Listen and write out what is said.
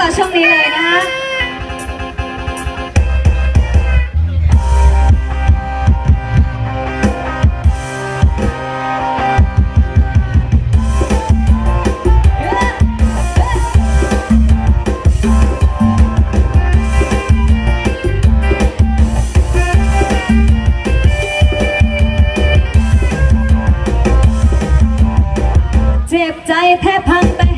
ต่อช่วงนี้เลยนะคะเจ็บใจแทบพังไป